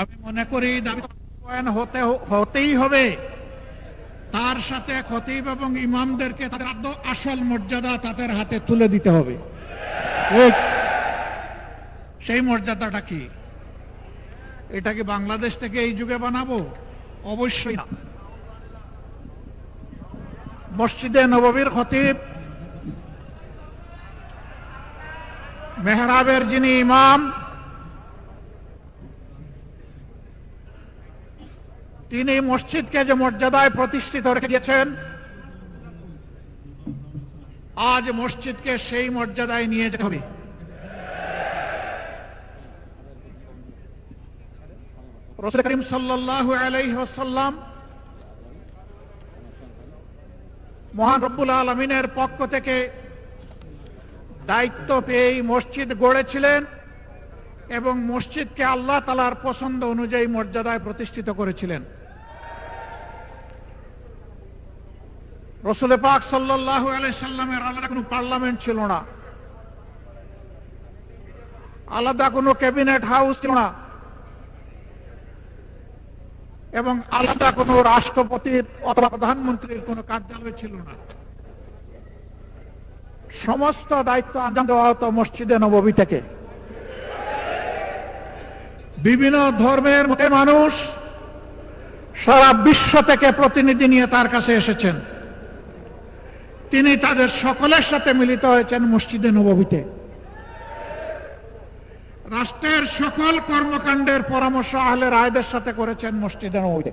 আমি মনে করি দাবি বাস্তবায়ন হতে হতেই হবে। তার সাথে খতিব এবং ইমামদেরকে তাদের আসল মর্যাদা তাদের হাতে তুলে দিতে হবে। সেই মর্যাদাটা কি? এটা কি বাংলাদেশ থেকে এই যুগে বানাবো? অবশ্যই না। মসজিদে নববীর খতিব মেহরাবের যিনি ইমাম তিনি মসজিদকে যে মর্যাদায় প্রতিষ্ঠিত রেখে দিয়েছেন আজ মসজিদকে সেই মর্যাদায় নিয়ে যেতে হবে। করিম সাল্লাল্লাহু আলাইহি ওয়াসাল্লাম মহান রব্বুল আলমিনের পক্ষ থেকে দায়িত্ব পেয়ে মসজিদ গড়েছিলেন। এবং মসজিদকে আল্লাহ তালার পছন্দ অনুযায়ী মর্যাদায় প্রতিষ্ঠিত করেছিলেন। রসুল পাক সাল্লাহ সাল্লামের আলাদা কোনো পার্লামেন্ট ছিল না। আলাদা কোনো ক্যাবিনেট হাউস ছিল না। এবং আলাদা কোনো রাষ্ট্রপতির অথবা প্রধানমন্ত্রীর কোনো কার্যালয় ছিল না। সমস্ত দায়িত্ব আঞ্জাম দেওয়া হতো মসজিদে নবী থেকে। বিভিন্ন ধর্মের মানুষ সারা বিশ্ব থেকে প্রতিনিধি নিয়ে তার কাছে এসেছেন। তিনি তাদের সকলের সাথে মিলিত হয়েছেন মসজিদে নবীতে রাষ্ট্রের সকল কর্মকাণ্ডের পরামর্শ আহলে রায়দের সাথে করেছেন মসজিদে নবীতে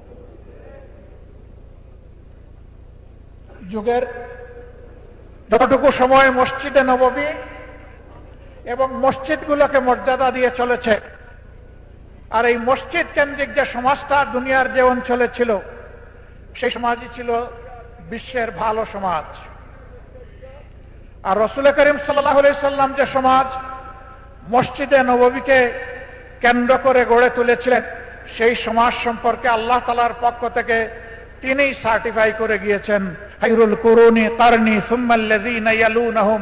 যুগের যতটুকু সময় মসজিদে নববী এবং মসজিদগুলোকে মর্যাদা দিয়ে চলেছে আর এই মসজিদ কেন্দ্রিক যে সমাজটা দুনিয়ার যে অঞ্চলে ছিল, সেই সমাজই ছিল বিশ্বের ভালো সমাজ। আর রসুল করিম সাল্লাম যে সমাজ মসজিদে নববীকে কেন্দ্র করে গড়ে তুলেছিলেন, সেই সমাজ সম্পর্কে আল্লাহ তালার পক্ষ থেকে তিনি সার্টিফাই করে গিয়েছেন, হাইরুল কুরুনি তারনি সুম্মাল্লাযীনা ইয়ালুনাহুম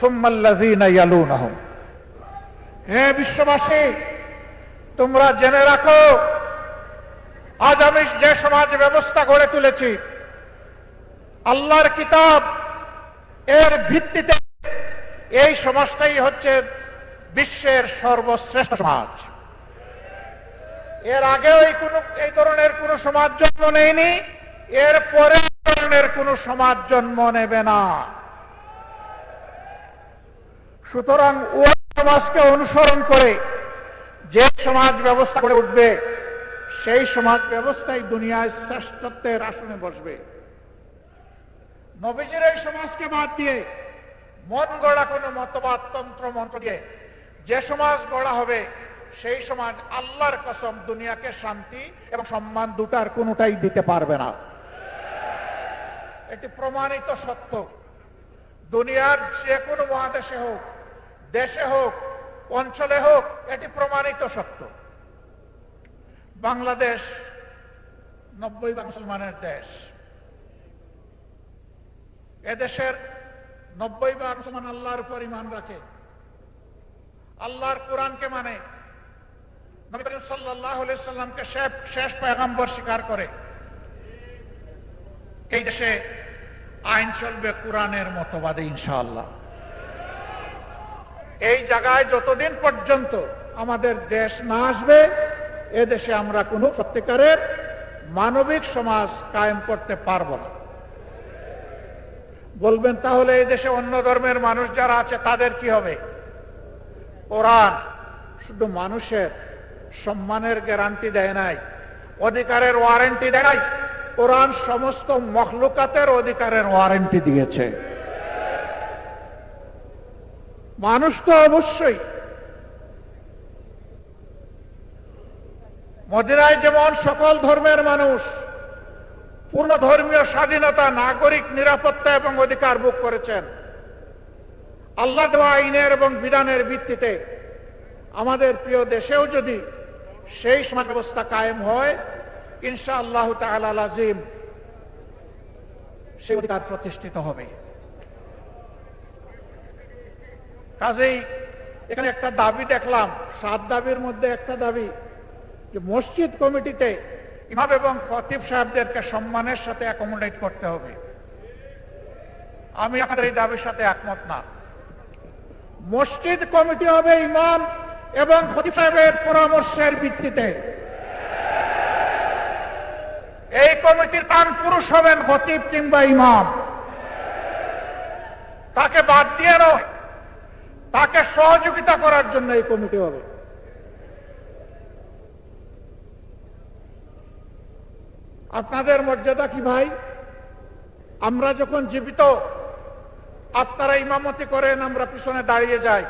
সুম্মাল্লাযীনা ইয়ালুনাহুম। হে বিশ্ববাসী তোমরা জেনে রাখো, আজ আমি যে সমাজ ব্যবস্থা গড়ে তুলেছি, আল্লাহর কিতাব এর ভিত্তিতে এই সমাজটাই হচ্ছে বিশ্বের সর্বশ্রেষ্ঠ সমাজ। এর আগেও এই কোন, এই ধরনের কোন সমাজ জন্ম নেয়নি, এর পরে ধরনের কোন সমাজ জন্ম নেবে না। সুতরাং ওই সমাজকে অনুসরণ করে সমাজ ব্যবস্থা করে উঠবে। সেই সমাজ ব্যবস্থাই দুনিয়ায় শ্রেষ্ঠত্বের আসনে বসবে। নবীজির এই সমাজকে বাদ দিয়ে মন গড়া কোনো মতবাদ, তন্ত্র, মন্ত্র দিয়ে যে সমাজ গড়া হবে, সেই সমাজ আল্লাহর কসম দুনিয়াকে শান্তি এবং সম্মান দুটার কোনোটাই দিতে পারবে না। এটি প্রমাণিত সত্য। দুনিয়ার যে কোনো মহাদেশে হোক, দেশে হোক অঞ্চলে হোক, এটি প্রমাণিত সত্য। বাংলাদেশ নব্বই মুসলমানের দেশ। এদেশের নব্বই ভাগ মুসলমান আল্লাহর উপর ইমান রাখে। আল্লাহর কোরআনকে মানে। শেষ শেষ পয়গম্বর স্বীকার করে। এই দেশে আইন চলবে কোরআনের মতবাদে ইনশাআল্লাহ। এই জায়গায় যতদিন পর্যন্ত আমাদের দেশ না আসবে, এ দেশে আমরা কোনো সত্যিকারের মানবিক সমাজ কায়েম করতে পারব না। বলবেন, তাহলে এই দেশে অন্য ধর্মের মানুষ যারা আছে, তাদের কি হবে? কোরআন শুধু মানুষের সম্মানের গ্যারান্টি দেয় নাই, অধিকারের ওয়ারেন্টি দেয় নাই, কোরআন সমস্ত মখলুকাতের অধিকারের ওয়ারেন্টি দিয়েছে। মানুষ তো অবশ্যই। মদিনায় যেমন সকল ধর্মের মানুষ, পূর্ণ ধর্মীয় স্বাধীনতা, নাগরিক নিরাপত্তা এবং অধিকার ভোগ করেছেন, আল্লাহ দেওয়া আইনের এবং বিধানের ভিত্তিতে আমাদের প্রিয় দেশেও যদি সেই সমাজ ব্যবস্থা কায়েম হয় ইনশা আল্লাহ আজিম সে অধিকার প্রতিষ্ঠিত হবে। কাজেই এখানে একটা দাবি দেখলাম, সাত দাবির মধ্যে একটা দাবি যে মসজিদ কমিটিতে ইমাম এবং খতিব সাহেবদেরকে সম্মানের সাথে অ্যাকোমোডেট করতে হবে। আমি আপনাদের এই দাবির সাথে একমত না। মসজিদ কমিটি হবে ইমাম এবং খতিব সাহেবের পরামর্শের ভিত্তিতে। এই কমিটির কান পুরুষ হবেন খতিব কিংবা ইমাম। তাকে বাদ দিয়ে নয় তাকে সহযোগিতা করার জন্য এই কমিটি হবে। আপনাদের মর্যাদা কি ভাই? আমরা যখন জীবিত, আপনারা ইমামতি করেন, আমরা পিছনে দাঁড়িয়ে যাই।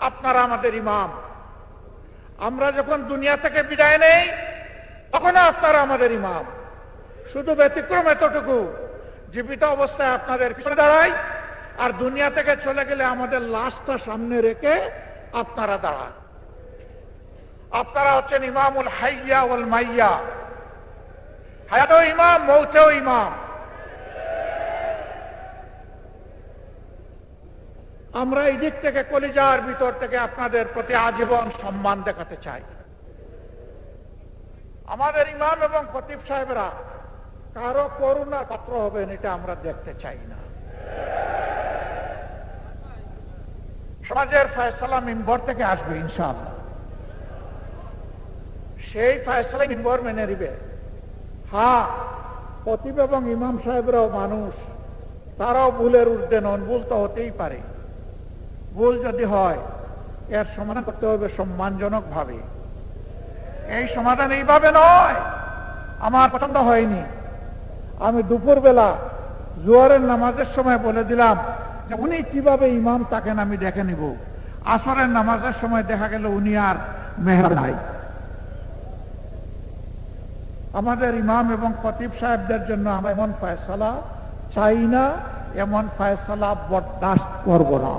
আপনারা আমাদের ইমাম। আমরা যখন দুনিয়া থেকে বিদায় নেই তখনও আপনারা আমাদের ইমাম। শুধু ব্যতিক্রম এতটুকু। জীবিত অবস্থায় আপনাদের পিছনে দাঁড়াই। আর দুনিয়া থেকে চলে গেলে আমাদের লাশটা সামনে রেখে আপনারা দাঁড়ান। আপনারা হচ্ছেন ইমামুল হাইয়া ওয়াল মাইয়া। হায়াতেও ইমাম মৌতেও ইমাম। আমরা এই দিক থেকে, কলিজার ভিতর থেকে আপনাদের প্রতি আজীবন সম্মান দেখাতে চাই। আমাদের ইমাম এবং খতিব সাহেবরা কারও করুণার পাত্র হবেন, এটা আমরা দেখতে চাই না। সমাজের ফয়সলা মিম্বর থেকে আসবে, ইনশাআল্লাহ। সেই ফয়সলা মিম্বর মেনে নিবে। হ্যাঁ খতিব এবং ইমাম সাহেবরাও মানুষ, তারাও ভুলের ঊর্ধ্বে নন, ভুল তো হতেই পারে। ভুল যদি হয়, এর সমাধান করতে হবে সম্মানজনক ভাবে। এই সমাধান এইভাবে নয়, আমার পছন্দ হয়নি। আমি দুপুরবেলা জোয়ারের নামাজের সময় বলে দিলাম যে উনি কীভাবে ইমাম তাকেন আমি দেখে নিব? আসরের নামাজের সময় দেখা গেল উনি আর মেহর নাই। আমাদের ইমাম এবং খতিব সাহেবদের জন্য আমরা এমন ফয়সালা চাই না, এমন ফয়সালা বরদাস্ত করব না।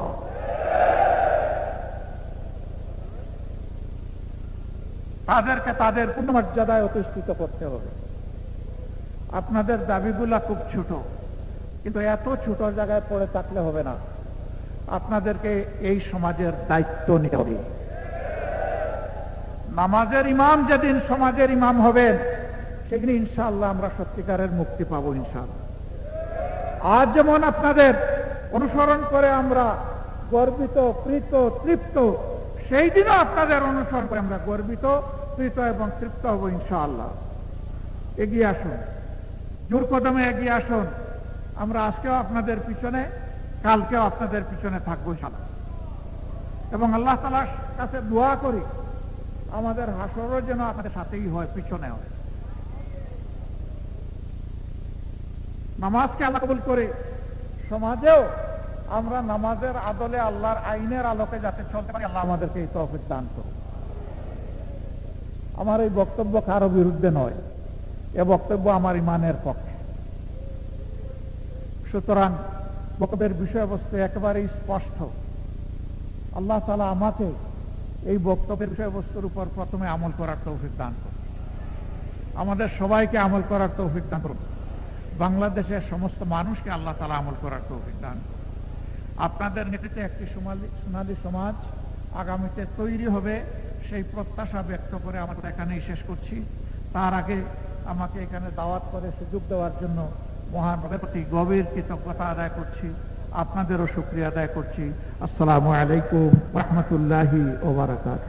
তাদেরকে তাদের পুনর্মর্যাদায় অধিষ্ঠিত করতে হবে। আপনাদের দাবিগুলা খুব ছোট। কিন্তু এত ছোট জায়গায় পড়ে থাকলে হবে না। আপনাদেরকে এই সমাজের দায়িত্ব নিতে হবে। নামাজের ইমাম যেদিন সমাজের ইমাম হবেন, সেদিন ইনশাআল্লাহ আমরা সত্যিকারের মুক্তি পাবো ইনশাআল্লাহ। আজ যেমন আপনাদের অনুসরণ করে আমরা গর্বিত, প্রীত, তৃপ্ত, সেই দিনও আপনাদের অনুসরণ করে আমরা গর্বিত, প্রীত এবং তৃপ্ত হব ইনশাআল্লাহ। এগিয়ে আসুন। জোর কদমে এগিয়ে আসুন। আমরা আজকেও আপনাদের পিছনে, কালকেও আপনাদের পিছনে থাকব ইনশাআল্লাহ। এবং আল্লাহ তালার কাছে দোয়া করি, আমাদের হাসরও যেন আপনাদের সাথেই হয়, পিছনে হয়। নামাজকে আল্লাহ কবুল করে, সমাজেও আমরা নামাজের আদলে আল্লাহর আইনের আলোকে যাতে চলতে পারি, আল্লাহ আমাদেরকে এই তৌফিক দান করুন। আমার এই বক্তব্য কারও বিরুদ্ধে নয়, এ বক্তব্য আমার ইমানের পক্ষে। সুতরাং বক্তব্যের বিষয়বস্তু একেবারেই স্পষ্ট। আল্লাহ তালা আমাকে এই বক্তব্যের বিষয়বস্তুর উপর প্রথমে আমল করার তৌফিক দান করুন। আমাদের সবাইকে আমল করার তৌফিক দান করুন। বাংলাদেশের সমস্ত মানুষকে আল্লাহ তালা আমল করার তৌফিক দান করুন। আপনাদের নেতৃত্বে একটি সোনালী সোনালী সমাজ আগামীতে তৈরি হবে সেই প্রত্যাশা ব্যক্ত করে আমরা এখানেই শেষ করছি। তার আগে আমাকে এখানে দাওয়াত করে সুযোগ দেওয়ার জন্য মহান প্রতি গভীর কৃতজ্ঞতা আদায় করছি আপনাদেরও শুক্রিয়া আদায় করছি। আসসালামু আলাইকুম রহমতুল্লাহি ওবরাকাত